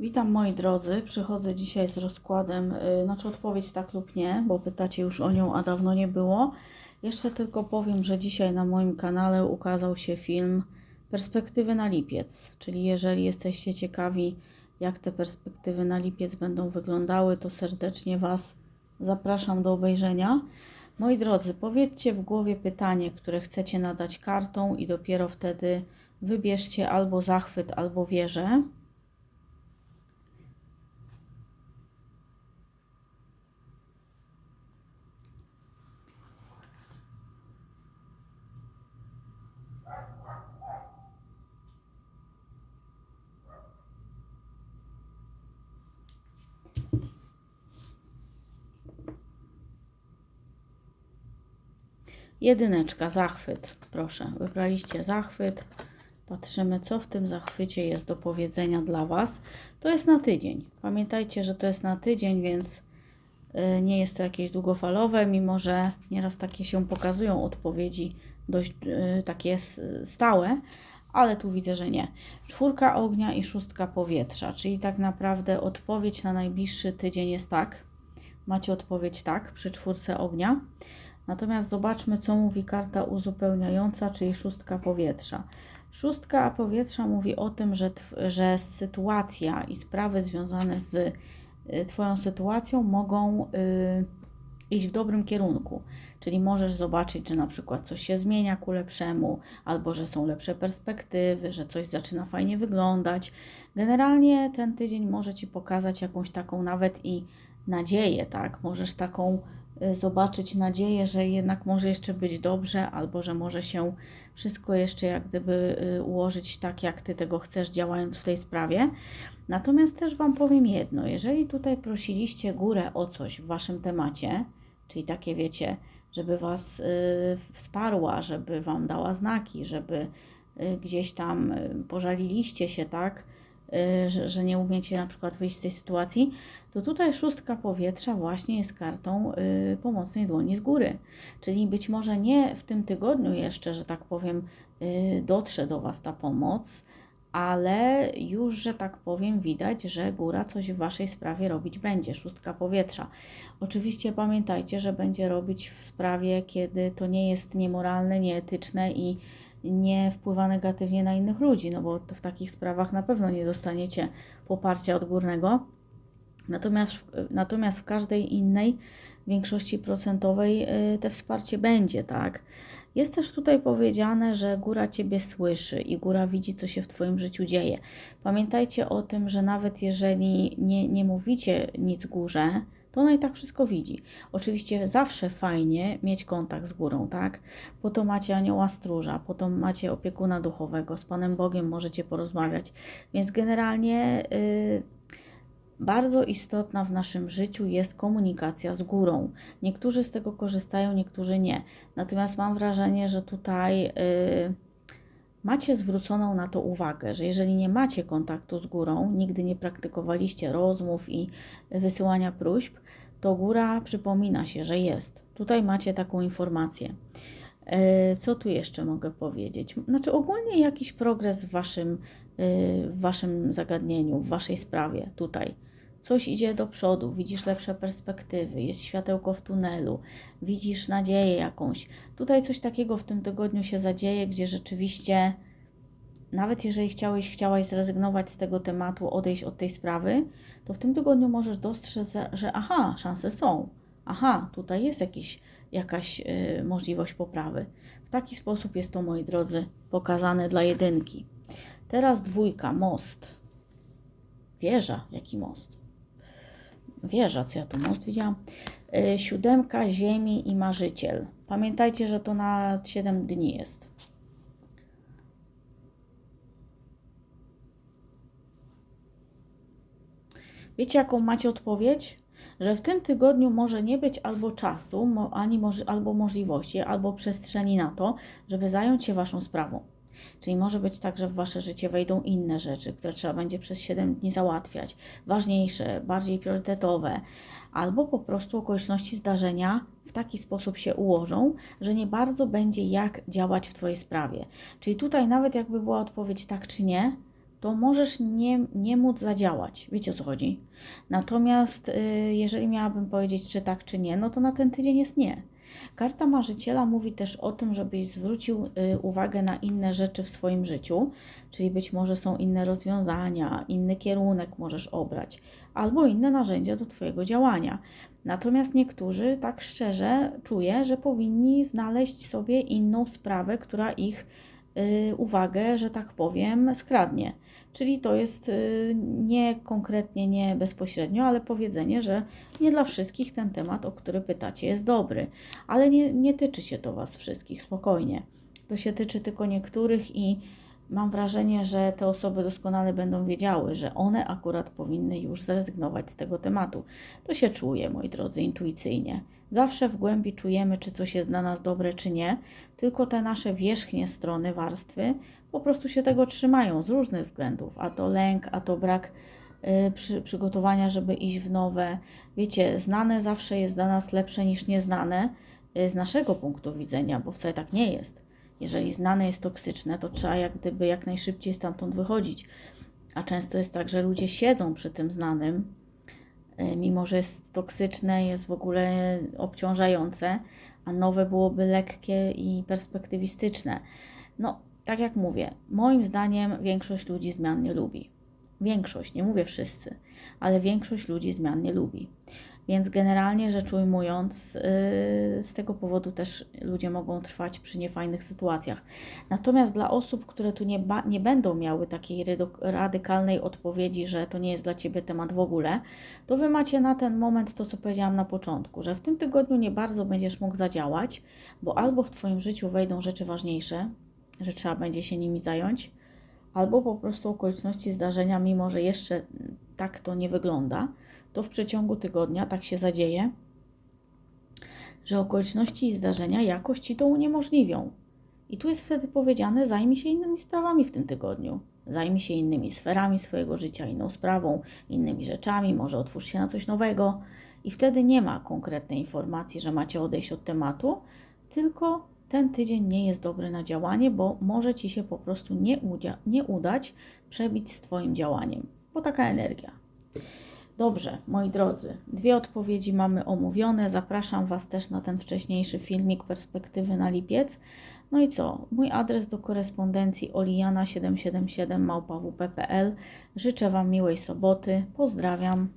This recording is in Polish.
Witam moi drodzy, przychodzę dzisiaj z rozkładem, yy, znaczy odpowiedź tak lub nie, bo pytacie już o nią, a dawno nie było. Jeszcze tylko powiem, że dzisiaj na moim kanale ukazał się film Perspektywy na lipiec, czyli jeżeli jesteście ciekawi, jak te perspektywy na lipiec będą wyglądały, to serdecznie Was zapraszam do obejrzenia. Moi drodzy, powiedzcie w głowie pytanie, które chcecie nadać kartą i dopiero wtedy wybierzcie albo zachwyt, albo wieżę. Jedyneczka, zachwyt. Proszę, wybraliście zachwyt. Patrzymy, co w tym zachwycie jest do powiedzenia dla Was. To jest na tydzień. Pamiętajcie, że to jest na tydzień, więc y, nie jest to jakieś długofalowe, mimo że nieraz takie się pokazują odpowiedzi dość y, takie stałe, ale tu widzę, że nie. Czwórka ognia i szóstka powietrza, czyli tak naprawdę odpowiedź na najbliższy tydzień jest tak. Macie odpowiedź tak przy czwórce ognia. Natomiast zobaczmy, co mówi karta uzupełniająca, czyli szóstka powietrza. Szóstka powietrza mówi o tym, że, że sytuacja i sprawy związane z y, Twoją sytuacją mogą y, iść w dobrym kierunku. Czyli możesz zobaczyć, że na przykład coś się zmienia ku lepszemu, albo że są lepsze perspektywy, że coś zaczyna fajnie wyglądać. Generalnie ten tydzień może Ci pokazać jakąś taką nawet i nadzieję, tak? Możesz taką zobaczyć nadzieję, że jednak może jeszcze być dobrze, albo że może się wszystko jeszcze jak gdyby y, ułożyć tak, jak Ty tego chcesz, działając w tej sprawie. Natomiast też Wam powiem jedno, jeżeli tutaj prosiliście górę o coś w Waszym temacie, czyli takie wiecie, żeby Was y, wsparła, żeby Wam dała znaki, żeby y, gdzieś tam y, pożaliliście się, tak, y, że, że nie umiecie na przykład wyjść z tej sytuacji, to tutaj szóstka powietrza właśnie jest kartą y, pomocnej dłoni z góry. Czyli być może nie w tym tygodniu jeszcze, że tak powiem, y, dotrze do Was ta pomoc, ale już, że tak powiem, widać, że góra coś w Waszej sprawie robić będzie. Szóstka powietrza. Oczywiście pamiętajcie, że będzie robić w sprawie, kiedy to nie jest niemoralne, nieetyczne i nie wpływa negatywnie na innych ludzi, no bo w takich sprawach na pewno nie dostaniecie poparcia odgórnego. Natomiast, natomiast w każdej innej większości procentowej y, te wsparcie będzie, tak? Jest też tutaj powiedziane, że góra Ciebie słyszy i góra widzi, co się w Twoim życiu dzieje. Pamiętajcie o tym, że nawet jeżeli nie, nie mówicie nic górze, to ona i tak wszystko widzi. Oczywiście zawsze fajnie mieć kontakt z górą, tak? Po to macie anioła stróża, po to macie opiekuna duchowego, z Panem Bogiem możecie porozmawiać. Więc generalnie y, bardzo istotna w naszym życiu jest komunikacja z górą. Niektórzy z tego korzystają, niektórzy nie. Natomiast mam wrażenie, że tutaj y, macie zwróconą na to uwagę, że jeżeli nie macie kontaktu z górą, nigdy nie praktykowaliście rozmów i wysyłania próśb, to góra przypomina się, że jest. Tutaj macie taką informację. E, Co tu jeszcze mogę powiedzieć? Znaczy, ogólnie jakiś progres w waszym, y, w waszym zagadnieniu, w waszej sprawie tutaj. Coś idzie do przodu, widzisz lepsze perspektywy, jest światełko w tunelu, widzisz nadzieję jakąś. Tutaj coś takiego w tym tygodniu się zadzieje, gdzie rzeczywiście, nawet jeżeli chciałeś, chciałaś zrezygnować z tego tematu, odejść od tej sprawy, to w tym tygodniu możesz dostrzec, że aha, szanse są. Aha, tutaj jest jakiś, jakaś y, możliwość poprawy. W taki sposób jest to, moi drodzy, pokazane dla jedynki. Teraz dwójka, most. Wieża, jaki most? Wieża, co ja tu most widziałam? Y, siódemka, ziemi i marzyciel. Pamiętajcie, że to na 7 dni jest. Wiecie, jaką macie odpowiedź? Że w tym tygodniu może nie być albo czasu, ani moż- albo możliwości, albo przestrzeni na to, żeby zająć się Waszą sprawą. Czyli może być tak, że w Wasze życie wejdą inne rzeczy, które trzeba będzie przez 7 dni załatwiać, ważniejsze, bardziej priorytetowe, albo po prostu okoliczności zdarzenia w taki sposób się ułożą, że nie bardzo będzie jak działać w Twojej sprawie. Czyli tutaj nawet jakby była odpowiedź tak czy nie, to możesz nie, nie móc zadziałać. Wiecie o co chodzi? Natomiast y, jeżeli miałabym powiedzieć, czy tak, czy nie, no to na ten tydzień jest nie. Karta marzyciela mówi też o tym, żebyś zwrócił y, uwagę na inne rzeczy w swoim życiu, czyli być może są inne rozwiązania, inny kierunek możesz obrać, albo inne narzędzia do Twojego działania. Natomiast niektórzy, tak szczerze, czuję, że powinni znaleźć sobie inną sprawę, która ich uwagę, że tak powiem, skradnie. Czyli to jest y, nie konkretnie, nie bezpośrednio, ale powiedzenie, że nie dla wszystkich ten temat, o który pytacie, jest dobry. Ale nie, nie tyczy się to Was wszystkich, spokojnie. To się tyczy tylko niektórych i mam wrażenie, że te osoby doskonale będą wiedziały, że one akurat powinny już zrezygnować z tego tematu. To się czuje, moi drodzy, intuicyjnie. Zawsze w głębi czujemy, czy coś jest dla nas dobre, czy nie, tylko te nasze wierzchnie strony, warstwy po prostu się tego trzymają z różnych względów. A to lęk, a to brak y, przy, przygotowania, żeby iść w nowe. Wiecie, znane zawsze jest dla nas lepsze niż nieznane y, z naszego punktu widzenia, bo wcale tak nie jest. Jeżeli znane jest toksyczne, to trzeba jak gdyby jak najszybciej stamtąd wychodzić. A często jest tak, że ludzie siedzą przy tym znanym, y, mimo że jest toksyczne, jest w ogóle obciążające, a nowe byłoby lekkie i perspektywistyczne. No, tak jak mówię, moim zdaniem większość ludzi zmian nie lubi. Większość, nie mówię wszyscy, ale większość ludzi zmian nie lubi. Więc generalnie rzecz ujmując, yy, z tego powodu też ludzie mogą trwać przy niefajnych sytuacjach. Natomiast dla osób, które tu nie, nie będą miały takiej radykalnej odpowiedzi, że to nie jest dla ciebie temat w ogóle, to wy macie na ten moment to, co powiedziałam na początku, że w tym tygodniu nie bardzo będziesz mógł zadziałać, bo albo w twoim życiu wejdą rzeczy ważniejsze, że trzeba będzie się nimi zająć, albo po prostu okoliczności zdarzenia, mimo że jeszcze tak to nie wygląda, to w przeciągu tygodnia tak się zadzieje, że okoliczności i zdarzenia jakoś ci to uniemożliwią. I tu jest wtedy powiedziane: zajmij się innymi sprawami w tym tygodniu. Zajmij się innymi sferami swojego życia, inną sprawą, innymi rzeczami, może otwórz się na coś nowego. I wtedy nie ma konkretnej informacji, że macie odejść od tematu, tylko ten tydzień nie jest dobry na działanie, bo może ci się po prostu nie, udzia- nie udać przebić z Twoim działaniem, bo taka energia. Dobrze, moi drodzy, dwie odpowiedzi mamy omówione. Zapraszam Was też na ten wcześniejszy filmik Perspektywy na lipiec. No i co? Mój adres do korespondencji olijana777 małpawp.pl. Życzę Wam miłej soboty. Pozdrawiam.